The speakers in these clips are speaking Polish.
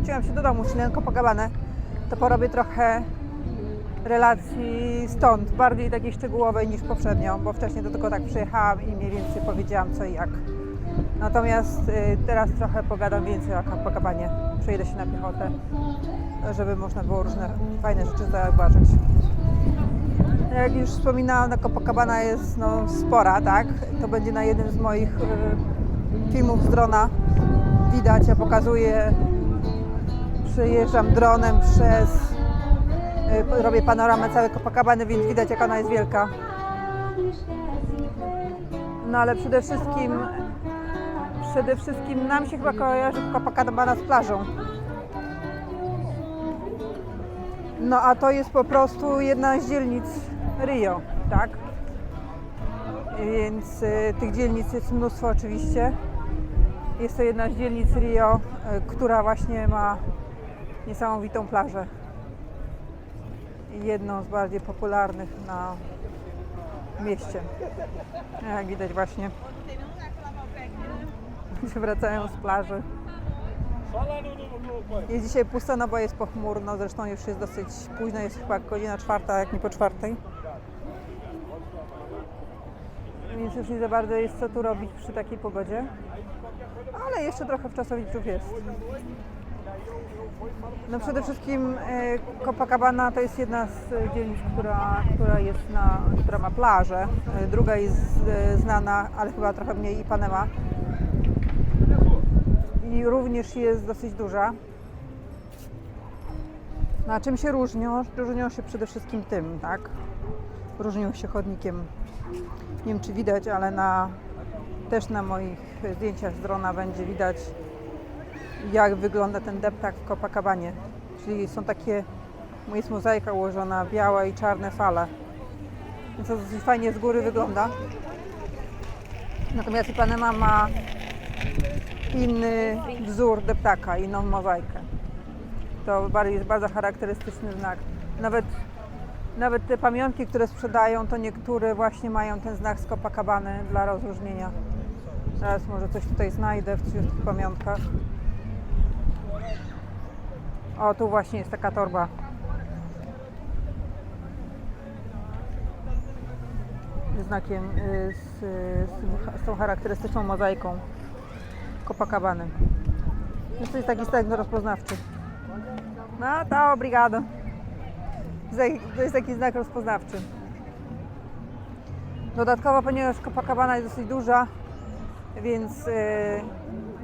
wróciłam się do domu, czyli na to porobię trochę relacji stąd, bardziej takiej szczegółowej niż poprzednio, bo wcześniej do tylko tak przyjechałam i mniej więcej powiedziałam co i jak. Natomiast y, teraz trochę pogadam więcej o Copacabanie. Przejdę się na piechotę, żeby można było różne fajne rzeczy zauważyć. Jak już wspominałam, na Copacabana jest no, spora, tak? To będzie na jednym z moich y, filmów z drona. Widać, ja pokazuję, przejeżdżam dronem przez, y, robię panoramę całej Copacabany, więc widać jak ona jest wielka. No ale przede wszystkim, przede wszystkim nam się chyba kojarzy Copacabana z plażą. No a to jest po prostu jedna z dzielnic Rio, tak? Więc y, tych dzielnic jest mnóstwo oczywiście. Jest to jedna z dzielnic Rio, y, która właśnie ma niesamowitą plażę. Jedną z bardziej popularnych na mieście. Jak widać właśnie. Ludzie wracają z plaży. Jest dzisiaj pusto, no bo jest pochmurno, zresztą już jest dosyć późno, jest chyba godzina czwarta, jak nie po czwartej. Więc już nie za bardzo jest co tu robić przy takiej pogodzie. Ale jeszcze trochę wczasowiczów jest. No przede wszystkim e, Copacabana to jest jedna z dzielnic, która, która jest na, która ma plażę. E, Druga jest e, znana, ale chyba trochę mniej Ipanema. I również jest dosyć duża. Na czym się różnią? Różnią się przede wszystkim tym, tak? Różnią się chodnikiem. Nie wiem czy widać, ale na, też na moich zdjęciach z drona będzie widać jak wygląda ten deptak w Copacabanie. Czyli są takie, jest mozaika ułożona, białe i czarne fale. Więc to dosyć fajnie z góry wygląda. Natomiast Ipanema ma inny wzór deptaka, inną mozaikę. To jest bardzo charakterystyczny znak. Nawet, nawet te pamiątki, które sprzedają, to niektóre właśnie mają ten znak z Copacabany dla rozróżnienia. Teraz może coś tutaj znajdę w tych pamiątkach. O, tu właśnie jest taka torba. Znakiem, y, z, z, z tą charakterystyczną mozaiką Copacabany. Więc to jest taki znak rozpoznawczy. No, to obrigado. To jest taki- jest znak rozpoznawczy. Dodatkowo, ponieważ Copacabana jest dosyć duża, więc, yy,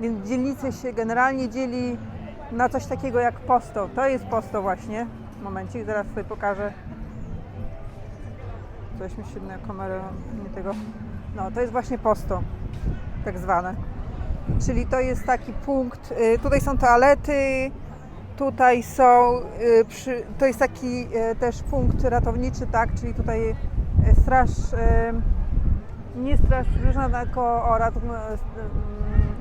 więc dzielnice się generalnie dzieli na coś takiego jak posto. To jest posto właśnie. Momencik, zaraz sobie pokażę. Coś mi się na kamerę, nie tego. No, to jest właśnie posto, tak zwane. Czyli to jest taki punkt, y, tutaj są toalety, tutaj są, y, to jest taki y, też punkt ratowniczy, tak, czyli tutaj straż, nie straż tylko o,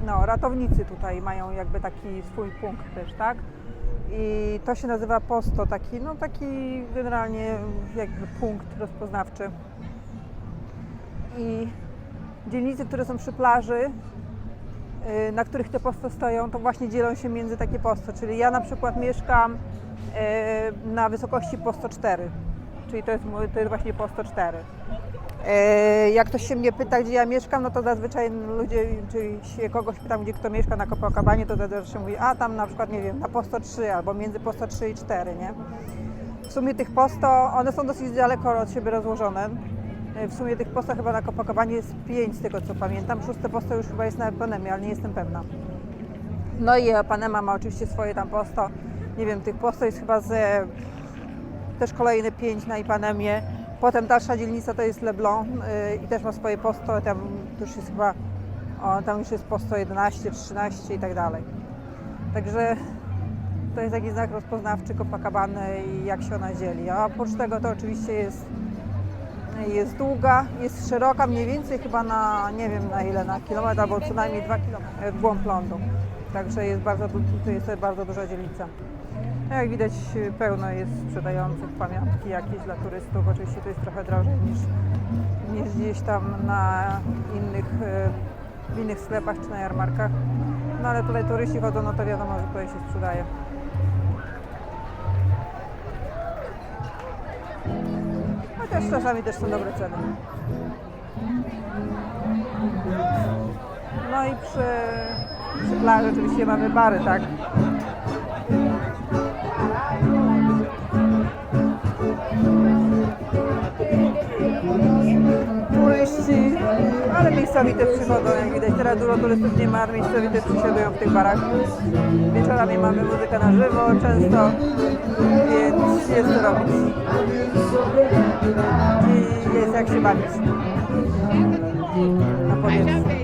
no, ratownicy tutaj mają jakby taki swój punkt też, tak. I to się nazywa posto, taki, no taki generalnie jakby punkt rozpoznawczy. I dzielnice, które są przy plaży, y, na których te posto stoją, to właśnie dzielą się między takie posto. Czyli ja na przykład mieszkam y, na wysokości posto 4, czyli to jest, to jest właśnie posto 4. Y, Jak ktoś się mnie pyta, gdzie ja mieszkam, no to zazwyczaj ludzie, czyli się kogoś pytam, gdzie kto mieszka na Copacabanie, to zazwyczaj mówi, a tam na przykład, nie wiem, na posto 3 albo między posto 3 i 4, nie? W sumie tych posto, one są dosyć daleko od siebie rozłożone. W sumie tych posto chyba na Copacabanie jest 5 z tego co pamiętam. Szóste posto już chyba jest na Epanemie, ale nie jestem pewna. No i Epanema ma oczywiście swoje tam posto. Nie wiem, tych posto jest chyba ze też kolejne 5 na Ipanemie. Potem dalsza dzielnica to jest Leblon yy, i też ma swoje posto. Tam już jest chyba, o, tam już jest posto 11, 13 i tak dalej. Także to jest taki znak rozpoznawczy Copacabany i jak się ona dzieli. A oprócz tego to oczywiście jest jest długa, jest szeroka, mniej więcej chyba na, nie wiem na ile, na kilometr albo co najmniej dwa kilometry w głąb lądu. Także jest bardzo, to jest bardzo duża dzielnica. Jak widać pełno jest sprzedających pamiątki jakieś dla turystów. Oczywiście to jest trochę drożej niż, niż gdzieś tam na innych, e, w innych sklepach czy na jarmarkach. No ale tutaj turyści chodzą, no to wiadomo, że tutaj się sprzedaje. Chociaż czasami też są dobre ceny. No i przy, przy plaży oczywiście mamy bary, tak? Turyści, ale miejscowi też przychodzą, jak widać. Teraz dużo turystów nie ma, ale miejscowi przysiadują w tych barach. Wieczorami mamy muzykę na żywo często, więc jest co robić. I jest jak się bawić na powietrzu.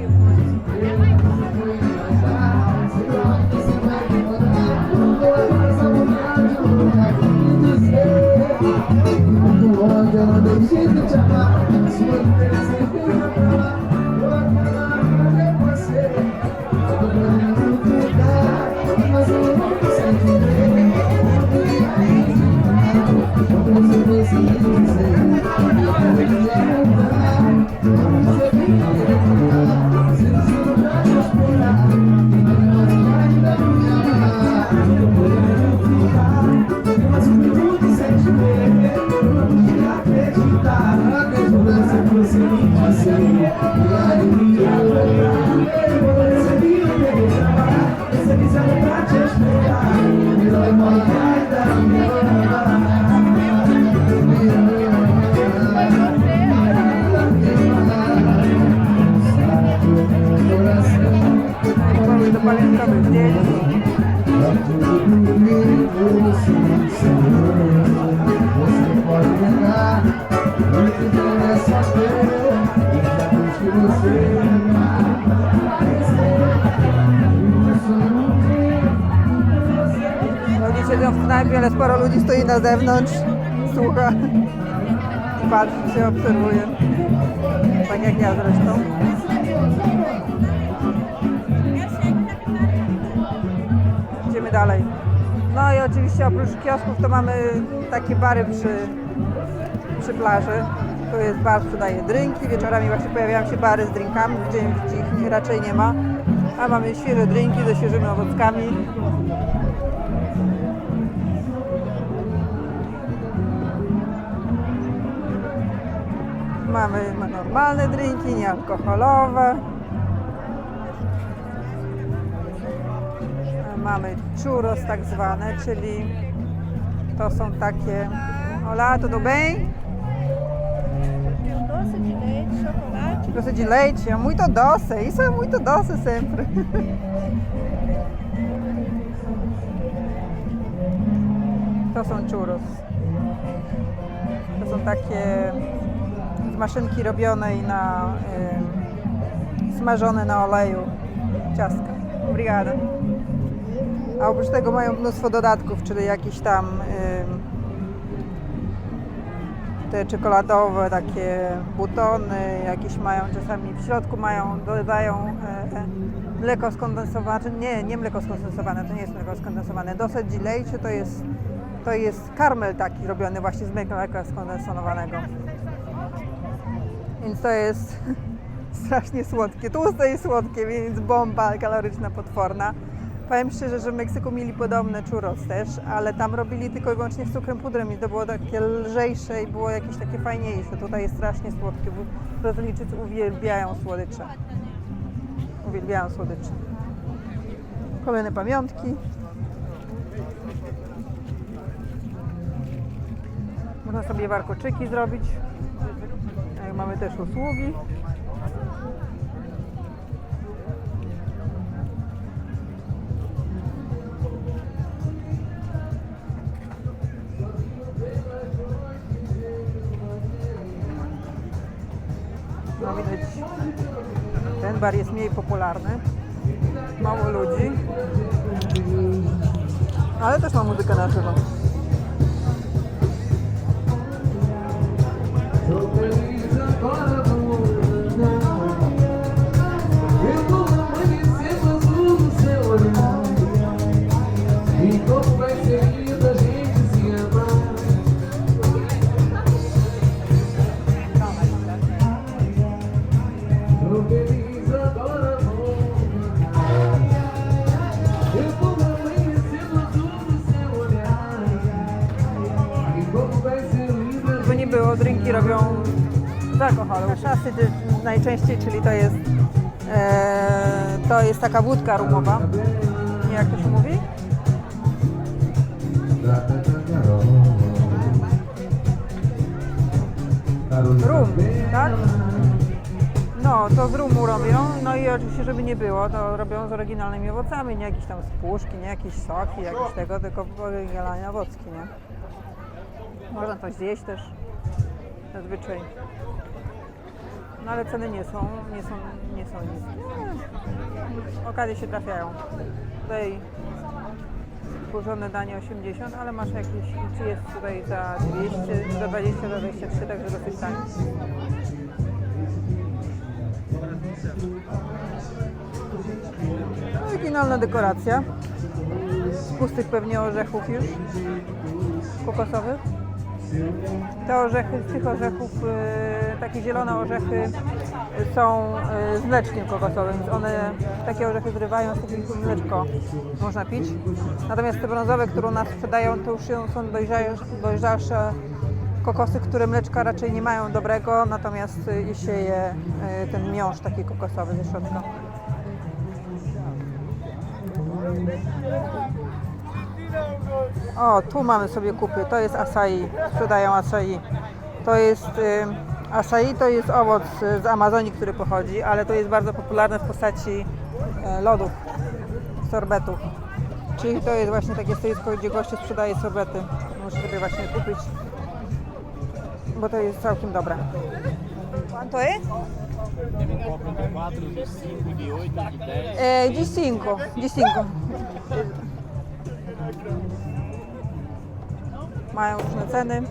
Knajpie, ale sporo ludzi stoi na zewnątrz, słucha, patrzy się, obserwuje. Tak jak ja zresztą. Idziemy dalej. No i oczywiście oprócz kiosków to mamy takie bary przy, przy plaży. Tu jest bar, sprzedaje drinki. Wieczorami właśnie pojawiają się bary z drinkami, gdzie, ich raczej nie ma. A mamy świeże drinki ze świeżymi owockami. Mamy normalne drinki, niealkoholowe. Mamy churros tak zwane, czyli to są takie... Olá, tudo bem? Doce de leite, chocolate. Doce de leite é muito doce, isso é muito doce sempre. To są churros. To są takie maszynki robionej na y, smażone na oleju ciastka. Obrigada. A oprócz tego mają mnóstwo dodatków, czyli jakieś tam te czekoladowe takie butony, jakieś mają czasami w środku mają, dodają e, e, mleko skondensowane, nie, nie mleko skondensowane, to nie jest mleko skondensowane. Dosyć leite to jest, to jest karmel taki robiony właśnie z mleka skondensowanego. Więc to jest strasznie słodkie, tłuste i słodkie, więc bomba kaloryczna potworna. Powiem szczerze, że w Meksyku mieli podobne churros też, ale tam robili tylko i wyłącznie z cukrem pudrem i to było takie lżejsze i było jakieś takie fajniejsze. Tutaj jest strasznie słodkie, bo Brazylijczycy uwielbiają słodycze. Uwielbiają słodycze. Kolejne pamiątki. Można sobie warkoczyki zrobić. Mamy też usługi. No widać, ten bar jest mniej popularny. Mało ludzi. Ale też ma muzykę na żywo. agora. Alkoholu. Szasy najczęściej, czyli to jest, e, to jest taka wódka rumowa. Nie jak to się mówi? Rum, tak? No, to z rumu robią, no i oczywiście, żeby nie było, to robią z oryginalnymi owocami, nie jakieś tam spuszki, nie jakieś soki, jakieś tego, tylko oryginalne owocki, nie? Można to zjeść też, zazwyczaj. No ale ceny nie są, nie są, nie są niskie. Nie. Okazje się trafiają. Tutaj Kurzone danie 80, ale masz jakieś, czy jest tutaj za 200, za 20, za 23, także dosyć tanie. Oryginalna dekoracja. Z pustych pewnie orzechów już. Kokosowych. Te orzechy, z tych orzechów, y, takie zielone orzechy są y, z mleczkiem kokosowym, więc one takie orzechy zrywają, z takich mleczko można pić. Natomiast te brązowe, które nas sprzedają, to już są- dojrzalsze kokosy, które mleczka raczej nie mają dobrego, natomiast y, się je ten miąższ taki kokosowy ze środka. O, tu mamy sobie kupy. To jest acai. Sprzedają acai. To jest y, acai to jest owoc z Amazonii, który pochodzi, ale to jest bardzo popularne w postaci y, lodów, sorbetów. Czyli to jest właśnie takie stoisko, gdzie goście sprzedaje sorbety. Muszę sobie właśnie kupić, bo to jest całkiem dobre. Pan to jest? Temos um copo de 4, de 5, de 8, de 10. E, di 5, di 5. Mają różne ceny.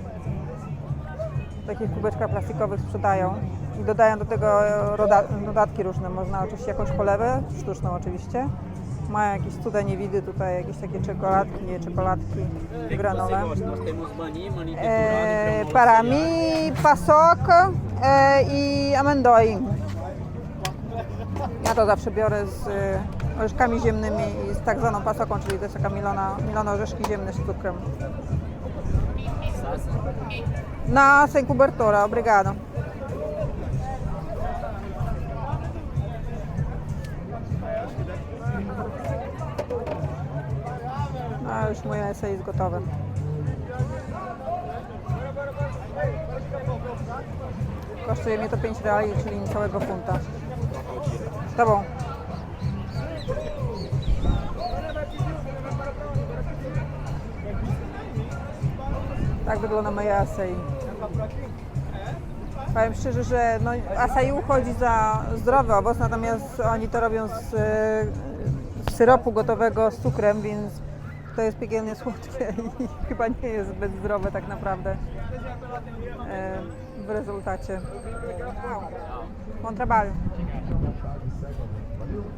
W takich kubeczkach plastikowych sprzedają. I dodają do tego dodatki różne. Można oczywiście jakąś polewę, sztuczną oczywiście. Mają jakieś cuda niewidy tutaj, jakieś takie czekoladki, nie czekoladki, granole. E, triturado, para mi pasoca e, i amendoi. Ja to zawsze biorę z e, orzeszkami ziemnymi i z tak zwaną pasoką, czyli to jest taka milona, milone orzeszki ziemne z cukrem. Sasa. Na sem cobertura, obrigado. A już moje esej jest gotowe. Kosztuje mnie to 5 reali, czyli niecałego funta. Z tobą. Tak wygląda moje acai. Powiem szczerze, że no, uchodzi za zdrowy owoc, natomiast oni to robią z, e, z syropu gotowego z cukrem, więc to jest piekielnie słodkie i chyba nie jest zbyt zdrowe tak naprawdę e, w rezultacie. Bon trabalho.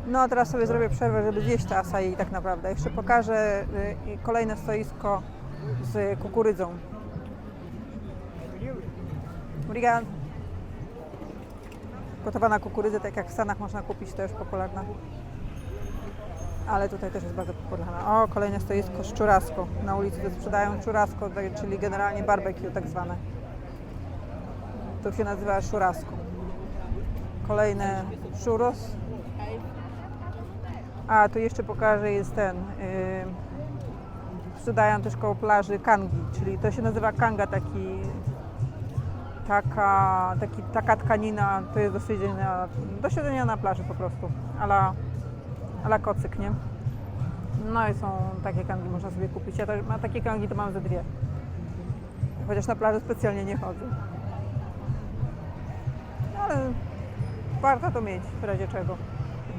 No teraz sobie zrobię przerwę, żeby zjeść te acai tak naprawdę. Jeszcze pokażę y, kolejne stoisko z kukurydzą. Obrigado. Gotowana kukurydza, tak jak w Stanach można kupić, to już popularna. Ale tutaj też jest bardzo popularna. O, kolejne stoisko z churrasco. Na ulicy sprzedają churrasco, tak- czyli generalnie barbecue tak zwane. To się nazywa churrasco. Kolejne churros. A, tu jeszcze pokażę, jest ten. Yy, sprzedają też koło plaży kangi, czyli to się nazywa kanga, taki, taka, taki, taka tkanina, to jest do siedzenia, do siedzenia na plaży po prostu, ala, ala kocyk, nie? No i są takie kangi, można sobie kupić. Ja to, ma takie kangi to mam ze dwie. Chociaż na plaży specjalnie nie chodzę. No, ale warto to mieć w razie czego.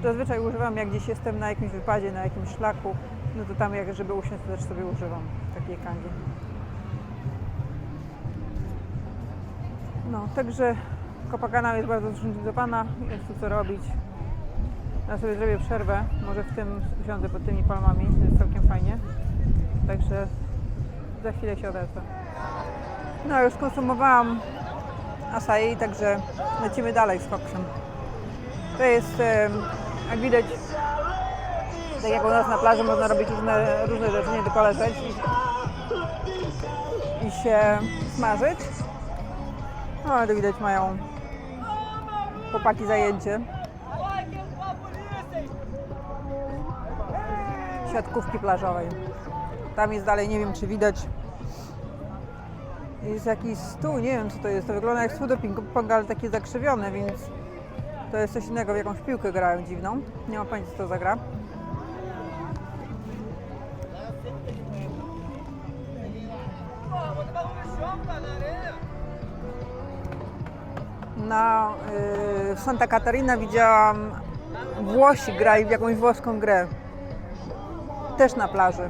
Zazwyczaj używam, jak gdzieś jestem na jakimś wypadzie, na jakimś szlaku, no to tam jak żeby usiąść, to też sobie używam takiej kangi. No, także Kopakana jest bardzo zróżnicowana, jest tu co robić. Ja sobie zrobię przerwę, może w tym usiądę pod tymi palmami, to jest całkiem fajnie. Także za chwilę się odezwę. No, już skonsumowałam acai, także lecimy dalej z koksem. To jest, jak widać, tak jak u nas na plaży można robić różne, różne rzeczy, nie tylko leżeć i, i się smażyć. No, ale widać mają chłopaki zajęcie. Siatkówki plażowej. Tam jest dalej, nie wiem czy widać. Jest jakiś stół, nie wiem co to jest. To wygląda jak stół do ping-ponga, ale taki zakrzywiony, więc to jest coś innego. W jakąś piłkę grają dziwną. Nie mam pojęcia co to za gra. Na y, Santa Catarina widziałam Włosi grali w jakąś włoską grę. Też na plaży.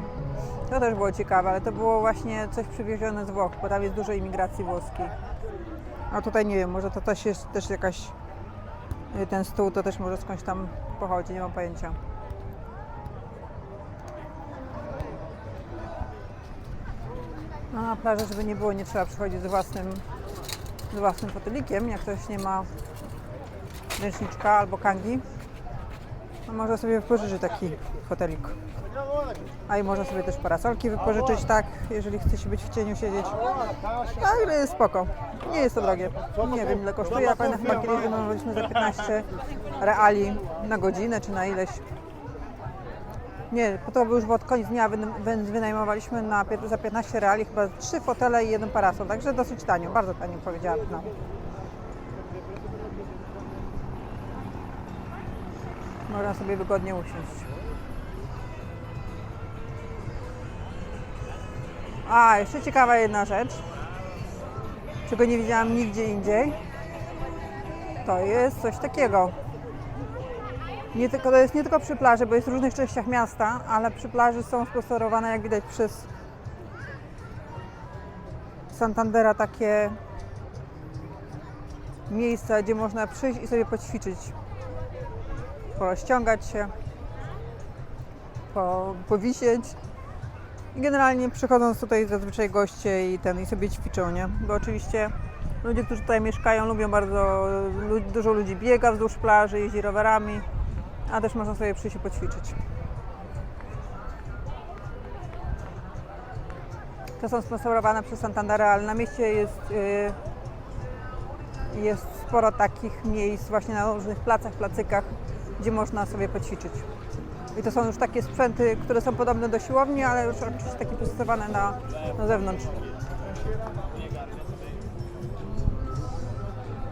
To też było ciekawe, ale to było właśnie coś przywiezione z Włoch, bo tam jest dużo imigracji włoskiej. A tutaj nie wiem, może to też jest też jakaś y, ten stół to też może skądś tam pochodzi, nie mam pojęcia. No, na plażę, żeby nie było, nie trzeba przychodzić z własnym, z własnym fotelikiem, jak ktoś nie ma ręczniczka albo kangi. No, może sobie wypożyczyć taki fotelik. A i można sobie też parasolki wypożyczyć, tak, jeżeli chce się być w cieniu siedzieć. Ale jest spoko. Nie jest to drogie. Nie wiem ile kosztuje, a pamiętam chyba kiedyś wynajmowaliśmy za 15 reali na godzinę czy na ileś. Nie, to był już pod koniec dnia wyn- wyn- wynajmowaliśmy na, za 15 reali chyba trzy fotele i jeden parasol, także dosyć tanio, bardzo tanio powiedziałabym nawet. Można sobie wygodnie usiąść. A, jeszcze ciekawa jedna rzecz, czego nie widziałam nigdzie indziej. To jest coś takiego. Nie tylko, to jest nie tylko przy plaży, bo jest w różnych częściach miasta, ale przy plaży są sponsorowane, jak widać, przez Santandera takie miejsca, gdzie można przyjść i sobie poćwiczyć, porozciągać się, po, powisieć. I generalnie przychodząc tutaj zazwyczaj goście i ten i sobie ćwiczą, nie? Bo oczywiście ludzie, którzy tutaj mieszkają, lubią bardzo, dużo ludzi biega wzdłuż plaży, jeździ rowerami, a też można sobie przyjść i poćwiczyć. To są sponsorowane przez Santandera, ale na mieście jest, y, jest sporo takich miejsc właśnie na różnych placach, placykach, gdzie można sobie poćwiczyć. I to są już takie sprzęty, które są podobne do siłowni, ale już oczywiście takie przystosowane na, na zewnątrz.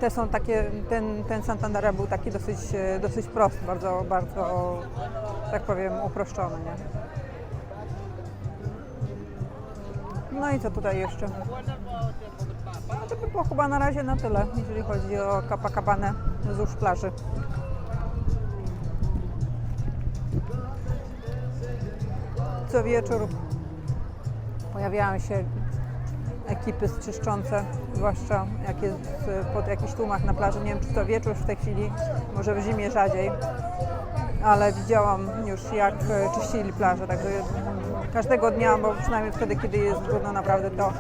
Te są takie, ten, ten Santandera był taki dosyć, e, dosyć prosty, bardzo, bardzo, tak powiem, uproszczony, nie? No i co tutaj jeszcze? No to by było chyba na razie na tyle, jeżeli chodzi o Copacabana wzdłuż plaży. Co wieczór pojawiają się ekipy czyszczące, zwłaszcza jak jest e, pod jakichś tłumach na plaży. Nie wiem, czy to wieczór w tej chwili, może w zimie rzadziej, ale widziałam już jak e, czyścili plażę, każdego dnia, bo przynajmniej wtedy, kiedy jest brudno naprawdę, to,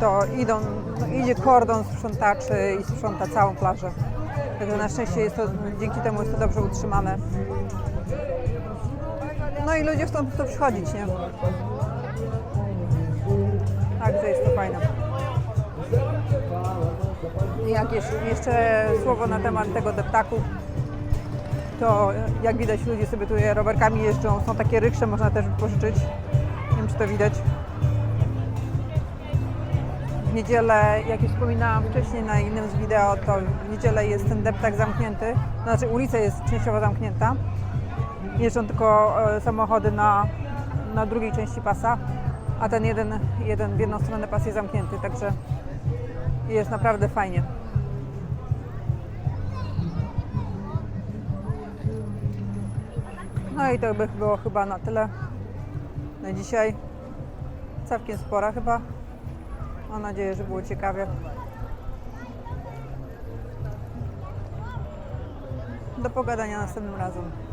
to idą, no, idzie kordon sprzątaczy i sprząta całą plażę. Także na szczęście jest to, dzięki temu jest to dobrze utrzymane. No i ludzie chcą tu przychodzić, nie? Także jest to fajne. I Jak jeszcze, słowo na temat tego deptaku, to jak widać ludzie sobie tutaj rowerkami jeżdżą, są takie ryksze, można też wypożyczyć. Nie wiem czy to widać. W niedzielę, jak już wspominałam wcześniej na innym z wideo, to w niedzielę jest ten deptak zamknięty, znaczy ulica jest częściowo zamknięta. Jeżdżą tylko e, samochody na, na drugiej części pasa, a ten jeden, jeden w jedną stronę pas jest zamknięty, także jest naprawdę fajnie. No i to by było chyba na tyle na dzisiaj. Całkiem spora chyba. Mam nadzieję, że było ciekawie. Do pogadania następnym razem.